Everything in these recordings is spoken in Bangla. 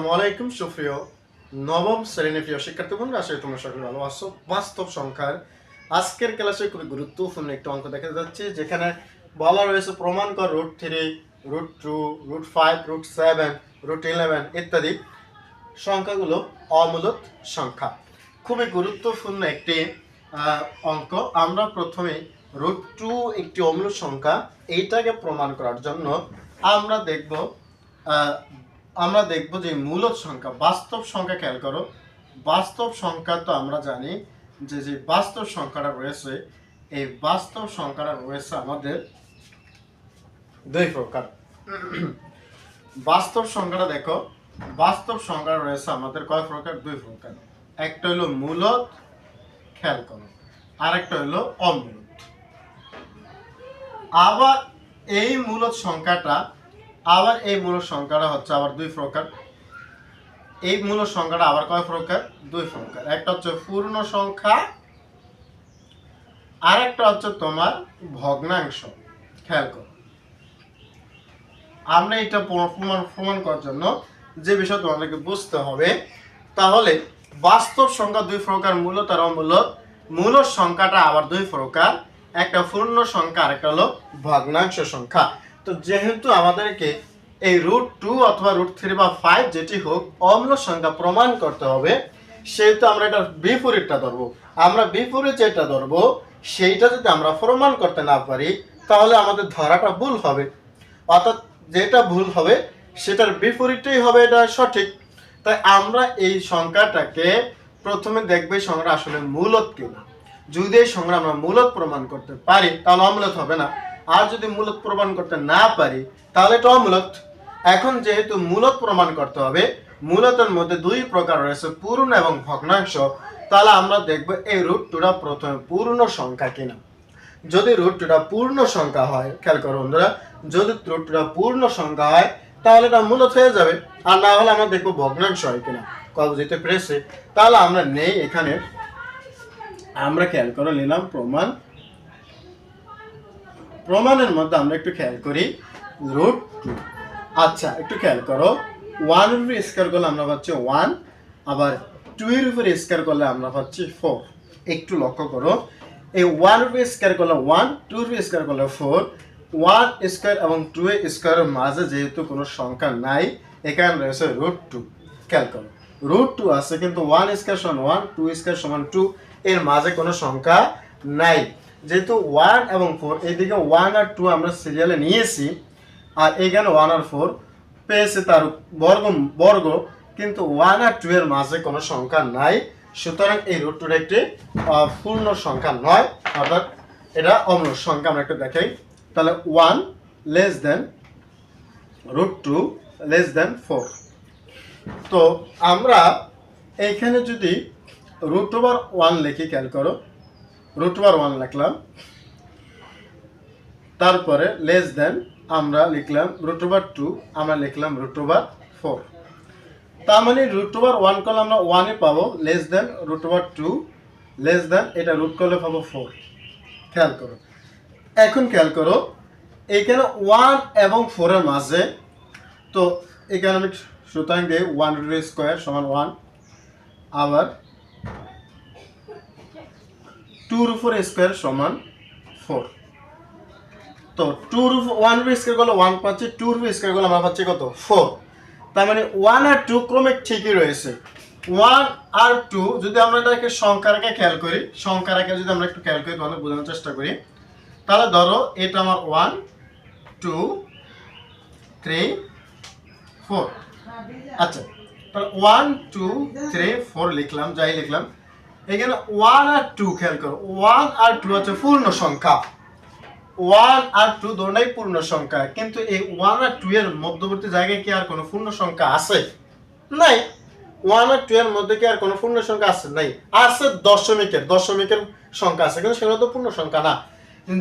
আসসালামু আলাইকুম, সুপ্রিয় নবম শ্রেণি প্রিয় শিক্ষার্থী বন্ধুরা, আশা করি তোমরা সকলে ভালো আছো। বাস্তব সংখ্যার আজকের ক্লাসে খুবই গুরুত্বপূর্ণ একটি অঙ্ক দেখা যাচ্ছে, যেখানে বলা রয়েছে প্রমাণ কর root three root two root five root seven root eleven ইত্যাদি সংখ্যাগুলো অমূলত সংখ্যা। খুবই গুরুত্বপূর্ণ একটি অঙ্ক। আমরা প্রথমে রুট টু একটি অমূলত সংখ্যা, এইটাকে প্রমাণ করার জন্য আমরা দেখব আমরা দেখব যে মূলত সংখ্যা, বাস্তব সংখ্যা খেয়াল করো। বাস্তব সংখ্যা তো আমরা জানি যে যে বাস্তব সংখ্যাটা রয়েছে, এই বাস্তব সংখ্যাটা রয়েছে আমাদের দুই প্রকার। বাস্তব সংখ্যাটা দেখো, বাস্তব সংখ্যা রয়েছে আমাদের কয় প্রকার? দুই প্রকার। একটা হলো মূলত, খেয়াল করো। আর একটা হলো অমূলত। আবার এই মূলত সংখ্যাটা আবার এই মূলত সংখ্যাটা হচ্ছে আবার দুই প্রকার। এই মূলত সংখ্যাটা আবার কয় প্রকার? দুই প্রকার। একটা হচ্ছে পূর্ণ সংখ্যা আর একটা হচ্ছে তোমার ভগ্নাংশ। খেয়াল করো। আমরা এটা প্রমাণ প্রমাণ করার জন্য যে বিষয় তোমাদেরকে বুঝতে হবে, তাহলে বাস্তব সংখ্যা দুই প্রকার মূলত আর অমূলত মূলত সংখ্যাটা আবার দুই প্রকার। একটা পূর্ণ সংখ্যা আর একটা হলো ভগ্নাংশ সংখ্যা। তো যেহেতু আমাদেরকে এই রুট টু অথবা রুট থ্রি বা ফাইভ যেটি হোক অম্ল সংখ্যা প্রমাণ করতে হবে, সেহেতু আমরা এটা বিপরীতটা ধরবো। আমরা বিপরীত যেটা ধরবো, সেইটা যদি আমরা প্রমাণ করতে না পারি, তাহলে আমাদের ধরাটা ভুল হবে। অর্থাৎ যেটা ভুল হবে, সেটার বিপরীতটাই হবে এটা সঠিক। তাই আমরা এই সংখ্যাটাকে প্রথমে দেখবে এই সংখ্যাটা আসলে মূলত কিনা। যদি এই সংখ্যা আমরা মূলত প্রমাণ করতে পারি, তাহলে অমূলত হবে না। আর যদি মূলত প্রমাণ করতে না পারি, তাহলে এটা অমূলত। এখন যেহেতু মূলত প্রমাণ করতে হবে, মূলতের মধ্যে দুই প্রকার রয়েছে পূর্ণ এবং ভগ্নাংশ। তাহলে আমরা দেখব এই রুট টুটা প্রথমে পূর্ণ সংখ্যা কিনা। যদি রুট টুটা পূর্ণ সংখ্যা হয়, খেয়াল করো বন্ধুরা, যদি রুট টুটা পূর্ণ সংখ্যা হয়, তাহলে এটা মূলত হয়ে যাবে। আর না হলে আমরা দেখব ভগ্নাংশ হয় কিনা। কত যেতে পেরেছে? তাহলে আমরা নেই এখানে। আমরা খেয়াল করে নিলাম প্রমাণ প্রমাণের মধ্যে আমরা একটু খেয়াল করি। Root two. আচ্ছা একটু খেয়াল করো। ওয়ান উপরে স্কোয়ার করলে আমরা পাচ্ছি ওয়ান, আবার টু এর উপরে স্কোয়ার করলে আমরা পাচ্ছি ফোর। একটু লক্ষ্য করো। এই ওয়ান উপরে স্কোয়ার করলে ওয়ান টু উপরে স্কোয়ার করলে ফোর। ওয়ান স্কোয়ার এবং টু এর স্কোয়ারের মাঝে যেহেতু কোনো সংখ্যা নাই এখানে রয়েছে রুট টু। খেয়াল করো। রুট টু আছে, কিন্তু ওয়ান স্কোয়ার সমান ওয়ান, টু স্কোয়ার সমান টু, এর মাঝে কোনো সংখ্যা নাই। যেহেতু ওয়ান এবং ফোর এইদিকে ওয়ান আর টু আমরা সিরিয়ালে নিয়েছি, আর এখানে ওয়ান আর ফোর পেয়েছে তার বর্গ বর্গ, কিন্তু ওয়ান আর টু এর মাঝে কোনো সংখ্যা নাই। সুতরাং এই রুট একটি পূর্ণ সংখ্যা নয়, অর্থাৎ এটা অম্ল সংখ্যা, আমরা একটু দেখাই। তাহলে one less than root two less than four তো আমরা এইখানে যদি রুট ওভার ওয়ান লিখি, খেয়াল করো রুট ওভার ওয়ান লিখলাম। তারপরে লেস দেন আমরা লিখলাম রুট ওভার টু আমরা লিখলাম রুট ওভার ফোর তার মানে রুট ওভার ওয়ান করলে আমরা ওয়ানে পাবো less than root over two less than এটা রুট করলে পাবো ফোর খেয়াল করো। এখন খেয়াল করো, এখানে ওয়ান এবং ফোরের মাঝে, তো এখানে আমি সুতরাং দিয়ে ওয়ান রুট স্কোয়ার সমান ওয়ান আবার টুর উপর স্কোয়ার সমান ফোর তো টুর ওয়ান রুট স্কোয়ার করলে ওয়ান পাচ্ছি টুর স্কোয়ার করলে আমরা পাচ্ছি কত? ফোর তার মানে ওয়ান আর টু ক্রমে ঠিকই রয়েছে। ওয়ান আর টু যদি আমরা এটাকে সংখ্যা রেখে খেয়াল করি সংখ্যা রেখে যদি আমরা একটু খেয়াল করি, তাহলে বোঝানোর চেষ্টা করি। তাহলে ধরো এটা আমার ওয়ান টু থ্রি ফোর আচ্ছা তাহলে ওয়ান টু থ্রি ফোর লিখলাম, যাই লিখলাম। এখানে ওয়ান আর টু খেয়াল করো। ওয়ান আর টু হচ্ছে পূর্ণ সংখ্যা। ওয়ান আর টু দুটাই পূর্ণ সংখ্যা। কিন্তু এই ওয়ান আর টু এর মধ্যবর্তী জায়গায় কি আর কোনো পূর্ণ সংখ্যা আছে? নাই। ওয়ান আর টু এর মধ্যে কি আর কোনো পূর্ণ সংখ্যা আছে? নাই। আছে দশমিকের। দশমিকের সংখ্যা আছে, কিন্তু সেগুলো তো পূর্ণ সংখ্যা না।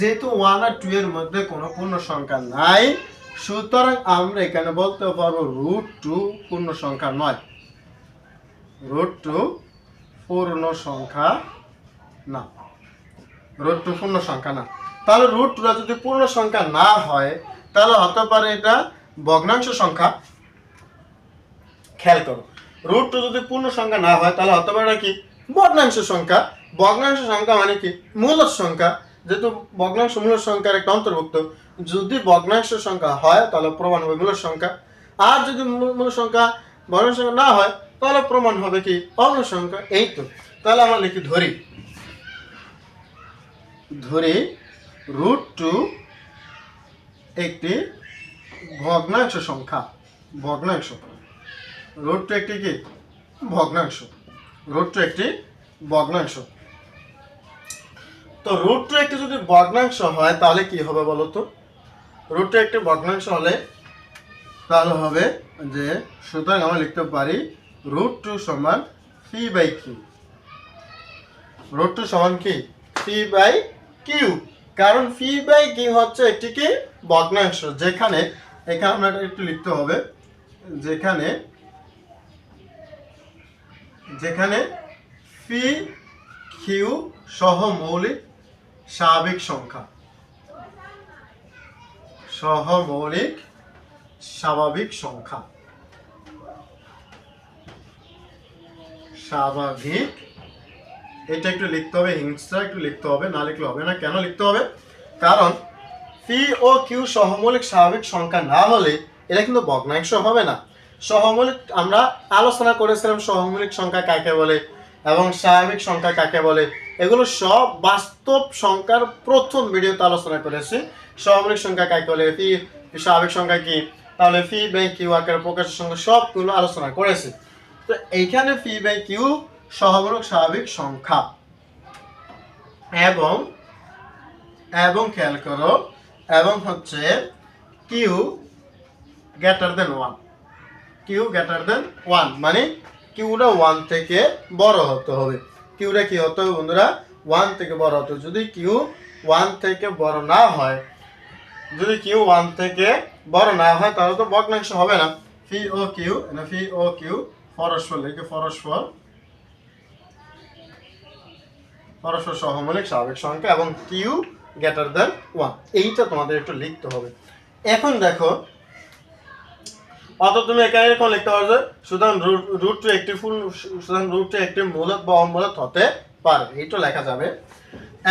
যেহেতু ওয়ান আর টু এর মধ্যে কোনো পূর্ণ সংখ্যা নাই, সুতরাং আমরা এখানে বলতে পারব রুট টু পূর্ণ সংখ্যা নয়। রুট টু পূর্ণ সংখ্যা না। রুট টু পূর্ণ সংখ্যা না। তাহলে রুট টুটা যদি পূর্ণ সংখ্যা না হয়, তাহলে হতে পারে এটা ভগ্নাংশ সংখ্যা। খেয়াল করো। রুট টু যদি পূর্ণ সংখ্যা না হয়, তাহলে হতে পারে কি? ভগ্নাংশ সংখ্যা। ভগ্নাংশ সংখ্যা মানে কি? মূলদ সংখ্যা। যেহেতু ভগ্নাংশ মূলদ সংখ্যার একটা অন্তর্ভুক্ত, যদি ভগ্নাংশ সংখ্যা হয়, তাহলে প্রমাণ হবে মূলদ সংখ্যা। আর যদি মূল মূল সংখ্যা ভগ্নাংশ সংখ্যা না হয়, তাহলে প্রমাণ হবে কি? অগ্ন সংখ্যা এই তো। তাহলে আমরা লিখি ধরি। ধরি রুট টু একটি ভগ্নাংশ সংখ্যা, ভগ্নাংশ। রুট টু একটি কি? ভগ্নাংশ। রুট টু একটি ভগ্নাংশ। তো রুট টু একটি যদি ভগ্নাংশ হয়, তাহলে কি হবে বলো তো রুট টু একটি ভগ্নাংশ হলে তাহলে হবে যে সুতরাং আমরা লিখতে পারি রুট টু সমান p by q root two সমান কি? ফি বাই কিউ কারণ ফি বাই কিউ হচ্ছে একটি কি? ভগ্নাংশ। যেখানে, এখানে আমরা একটু লিখতে হবে, যেখানে যেখানে ফি কিউ সহ মৌলিক স্বাভাবিক সংখ্যা। সহ মৌলিক স্বাভাবিক সংখ্যা। স্বাভাবিক, এটা একটু লিখতে হবে, হিংসা একটু লিখতে হবে, না লিখলে হবে না, কেন লিখতে হবে? কারণ পি ও কিউ সহমৌলিক স্বাভাবিক সংখ্যা না হলে এটা কিন্তু ভগ্নাংশ হবে না। সহমৌলিক, আমরা আলোচনা করেছিলাম সহমৌলিক সংখ্যা কাকে বলে এবং স্বাভাবিক সংখ্যা কাকে বলে। এগুলো সব বাস্তব সংখ্যার প্রথম ভিডিওতে আলোচনা করেছি। সহমৌলিক সংখ্যা কাকে বলে? পি স্বাভাবিক সংখ্যা কি? তাহলে ফি বাই কিউ আকারে প্রকাশের সঙ্গে সবগুলো আলোচনা করেছি। তো এইখানে ফি বাই কিউ সহমূলক স্বাভাবিক সংখ্যা। এবং এবং খেয়াল করো, এবং হচ্ছে q greater than one q greater than one মানে কিউটা ওয়ান থেকে বড় হতে হবে। কিউটা কি হতে হবে বন্ধুরা? ওয়ান থেকে বড় হতে যদি কিউ ওয়ান থেকে বড় না হয় যদি কিউ ওয়ান থেকে বড় না হয়, তাহলে তো ভগ্নাংশ হবে না। ফি ও কিউ ফি ও কিউ পরস্পর লিখে পরস্পর। পরস্পর সহমৌলিক স্বাভাবিক সংখ্যা এবং কিউ গ্রেটার দেন ওয়ান এইটা তোমাদের একটু লিখতে হবে। এখন দেখো অত তুমি এখানে এরকম লিখতে পারো যে, সুতরাং রুট টু একটি ফুল সুতরাং রুট টু একটি মূলত বা অমূলত হতে পারে। এইটা লেখা যাবে।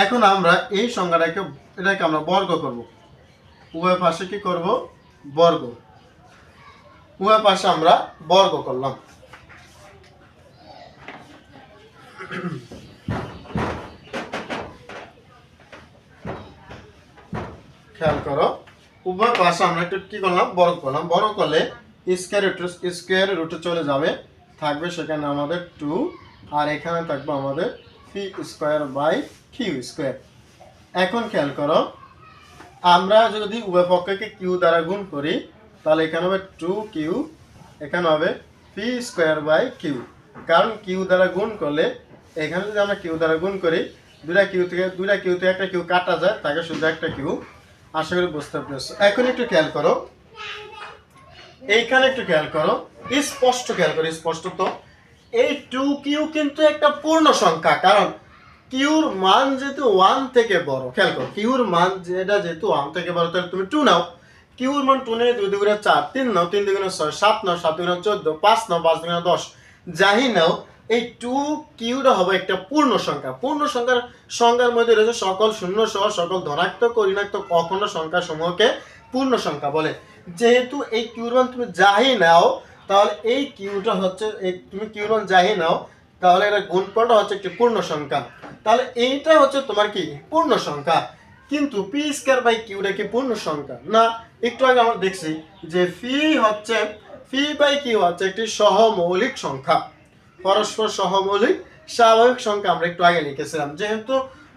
এখন আমরা এই সংখ্যাটাকে, এটাকে আমরা বর্গ করব। উভয় পাশে কি করব? বর্গ। উভয় পাশে আমরা বর্গ করলাম। খেয়াল করো, উভয় পাশে আমরা একটু কি করলাম? বর্গ করলাম। বর্গ করলে স্কোয়ার স্কোয়ার রুটে চলে যাবে। থাকবে সেখানে আমাদের টু আর এখানে থাকবে আমাদের p square by q square এখন খেয়াল করো আমরা যদি উভয় পক্ষকে কিউ দ্বারা গুণ করি, তাহলে এখানে হবে টু কিউ এখানে হবে পি স্কোয়ার বাই কিউ কারণ কিউ দ্বারা গুণ করলে, এখানে যদি আমরা কিউ দ্বারা গুণ করি দুটা কিউ থেকে দুটা কিউ থেকে একটা কিউ কাটা যায়, তাকে শুধু একটা কিউ আশা করি বুঝতে পেরেছ। এখন একটু খেয়াল করো। এইখানে একটু খেয়াল করো। স্পষ্ট খেয়াল করো, স্পষ্ট তো। এই টু কিউ কিন্তু একটা পূর্ণ সংখ্যা, কারণ কিউর মান যেহেতু ওয়ান থেকে বড়, খেয়াল করো, কিউর মান যেটা যেহেতু ওয়ান থেকে বড়, তাহলে তুমি টু নাও। কিউর মান টু নিয়ে দুই দুগুণে চার, তিন নাও, তিন দুগুণে ছয়, সাত নাও, সাত দুগুণে চোদ্দ, পাঁচ নাও, পাঁচ দুগুণে দশ। যাই নাও, এই টু কিউটা হবে একটা পূর্ণ সংখ্যা। পূর্ণ সংখ্যার সংখ্যার মধ্যে রয়েছে সকল শূন্য সহ সকল ধনাত্মক, ঋণাত্মক, অখণ্ড সংখ্যা সমূহকে পূর্ণ সংখ্যা বলে। যেহেতু এই কিউর মান তুমি যাই নাও, তাহলে এই কিউটা হচ্ছে তুমি কিউর মান যাই নাও তাহলে এটা গুণফলটা হচ্ছে একটি পূর্ণ সংখ্যা। তাহলে এইটা হচ্ছে তোমার কি? পূর্ণ সংখ্যা। কিন্তু পি স্কোয়ার বাই কিউটা কি পূর্ণ সংখ্যা? না, একটু আগে আমরা দেখছি যে ফি হচ্ছে ফি বাই কিউ হচ্ছে একটি সহমৌলিক সংখ্যা। পরস্পর সহমৌলিক স্বাভাবিক সংখ্যা আমরা একটু আগে লিখেছিলাম। যেহেতু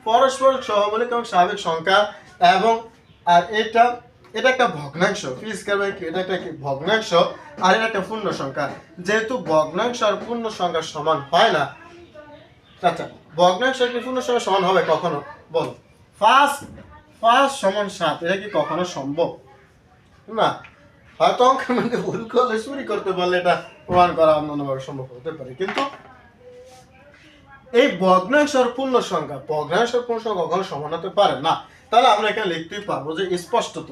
পরস্পর সহমৌলিক এবং স্বাভাবিক সংখ্যা এবং, আর এটা এটা একটা ভগ্নাংশ। পি স্কোয়ার এটা একটা কি ভগ্নাংশ? আর এটা একটা পূর্ণ সংখ্যা। যেহেতু ভগ্নাংশ আর পূর্ণ সংখ্যা সমান হয় না আচ্ছা ভগ্নাংশ একটি পূর্ণ সংখ্যা সমান হবে কখনো? বল। ফার্স্ট ফার্স্ট সমান সাত, এটা কি কখনো সম্ভব? না। হয়তো অঙ্কের মধ্যে ভুল করলে, চুরি করতে পারলে এটা প্রমাণ করা অন্যান্যভাবে সম্ভব হতে পারে। কিন্তু এই ভগ্নাংশ আর পূর্ণ সংখ্যা, ভগ্নাংশ আর পূর্ণ সংখ্যা কখনো সমান হতে পারে না। তাহলে আমরা এখানে লিখতেই পারব যে স্পষ্টত।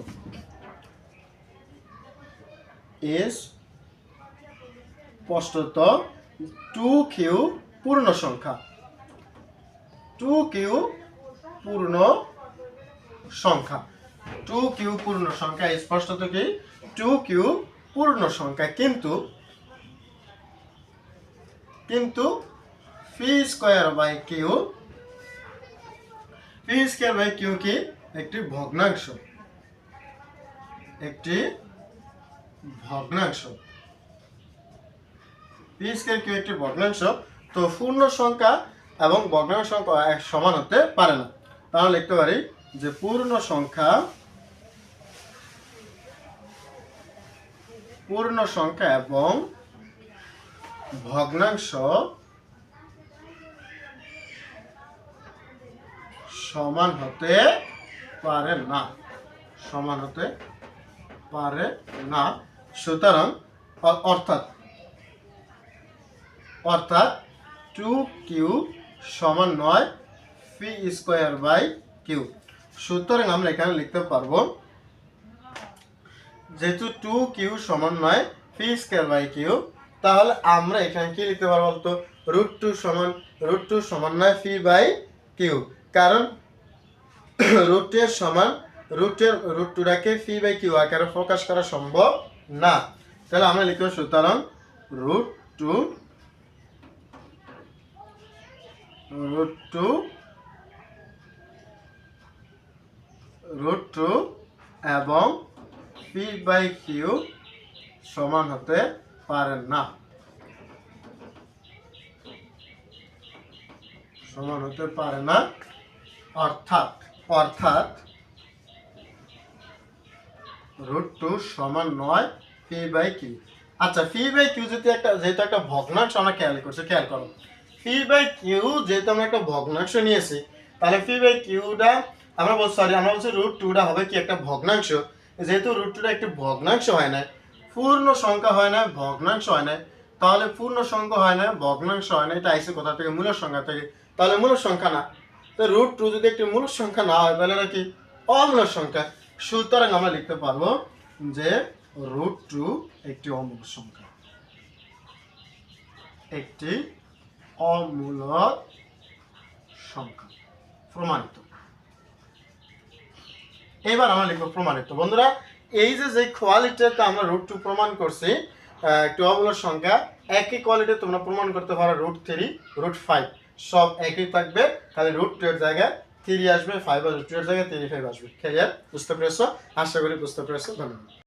স্পষ্টত টু কিউ পূর্ণ সংখ্যা। টু কিউ পূর্ণ সংখ্যা। টু কিউ পূর্ণ সংখ্যা স্পষ্টত কি? টু কিউ পূর্ণ সংখ্যা। কিন্তু কিন্তু p square by q p square by q কি একটি ভগ্নাংশ। একটি ভগ্নাংশ। পি স্কোয়ার কিউ একটি ভগ্নাংশ, তো পূর্ণ সংখ্যা এবং ভগ্নাংশ এক সমান হতে পারে না। তাহলে লিখতে পারি যে পূর্ণ সংখ্যা পূর্ণ সংখ্যা এবং ভগ্নাংশ সমান হতে পারে না। সমান হতে পারে না। সুতরাং অর্থাৎ অর্থাৎ টু কিউ সমান নয় পি স্কোয়ার বাই কিউ সুতরাং আমরা এখানে লিখতে পারব, যেহেতু টু কিউ সমান নয় পি স্কোয়ার বাই কিউ তাহলে আমরা এখানে কি লিখতে পারব বলতো? রুট টু সমান রুট টু সমান নয় পি বাই কিউ কারণ রুটের সমান রুটের রুট টুটাকে পি বাই কিউ আকারে প্রকাশ করা সম্ভব না। তাহলে আমরা লিখব সুতরাং root two root two root two এবং পি বাই কিউ সমান হতে পারে না। সমান হতে পারে না, অর্থাৎ অর্থাৎ রুট টু সমান নয় পি বাই কিউ আচ্ছা পি বাই কিউ যদি একটা, যেহেতু একটা ভগ্নাংশ আমরা খেয়াল করছি, খেয়াল করো। পি বাই কিউ যেহেতু আমরা একটা ভগ্নাংশ নিয়েছি, তাহলে পি বাই কিউটা আমরা বল সরি আমরা বলছি রুট টুটা হবে কি একটা ভগ্নাংশ। যেহেতু রুট টুটা একটি ভগ্নাংশ হয় না পূর্ণ সংখ্যা হয় না ভগ্নাংশ হয় না তাহলে পূর্ণ সংখ্যা হয় না ভগ্নাংশ হয় না এটা আইসে কোথা থেকে? মূলের সংখ্যা থেকে। তাহলে মূলের সংখ্যা না। তো রুট টু যদি একটি মূল সংখ্যা না হয়, তাহলে নাকি অমূল সংখ্যা। সুতরাং আমরা লিখতে পারব যে রুট টু একটি অমূল সংখ্যা। একটি অমূলক সংখ্যা, প্রমাণিত। এবার আমরা লিখব প্রমাণিত। বন্ধুরা, এই যে যে কোয়ালিটিটা আমরা রুট টু প্রমাণ করছি একটি অমূলক সংখ্যা, একই কোয়ালিটি তোমরা প্রমাণ করতে পারো রুট থ্রি রুট ফাইভ সব একই থাকবে, তাহলে রুট টু জায়গায় থ্রি আসবে ফাইভ আসবে টু জায়গায় থ্রি ফাইভ আসবে। ক্লিয়ার বুঝতে পেরেছ? আশা করি বুঝতে পেরেছ। ধন্যবাদ।